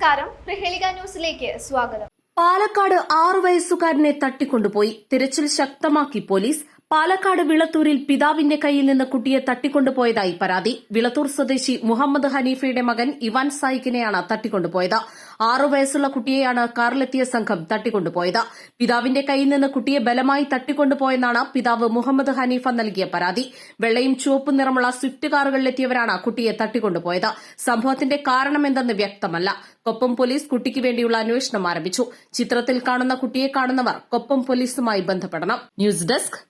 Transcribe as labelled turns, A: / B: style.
A: നമസ്കാരം. പ്രഹേളിക ന്യൂസിലേക്ക് സ്വാഗതം.
B: പാലക്കാട് ആറു വയസ്സുകാരനെ തട്ടിക്കൊണ്ടുപോയി. തിരച്ചിൽ ശക്തമാക്കി പോലീസ്. പാലക്കാട് വിളത്തൂരിൽ പിതാവിന്റെ കയ്യിൽ നിന്ന് കുട്ടിയെ തട്ടിക്കൊണ്ടുപോയതായി പരാതി. വിളത്തൂർ സ്വദേശി മുഹമ്മദ് ഹനീഫയുടെ മകൻ ഇവാൻ സായിക്കിനെയാണ് തട്ടിക്കൊണ്ടുപോയത്. ആറു വയസ്സുള്ള കുട്ടിയെയാണ് കാറിലെത്തിയ സംഘം തട്ടിക്കൊണ്ടുപോയത്. പിതാവിന്റെ കയ്യിൽ നിന്ന് കുട്ടിയെ ബലമായി തട്ടിക്കൊണ്ടുപോയെന്നാണ് പിതാവ് മുഹമ്മദ് ഹനീഫ നൽകിയ പരാതി. വെള്ളയും ചുവപ്പും നിറമുള്ള സ്വിഫ്റ്റ് കാറുകളിലെത്തിയവരാണ് കുട്ടിയെ തട്ടിക്കൊണ്ടുപോയത്. സംഭവത്തിന്റെ കാരണമെന്തെന്ന് വ്യക്തമല്ല. കൊപ്പം പോലീസ് കുട്ടിക്ക് വേണ്ടിയുള്ള അന്വേഷണം ആരംഭിച്ചു. ചിത്രത്തിൽ കാണുന്ന കുട്ടിയെ കാണുന്നവർ കൊപ്പം പോലീസുമായി ബന്ധപ്പെടണം. News desk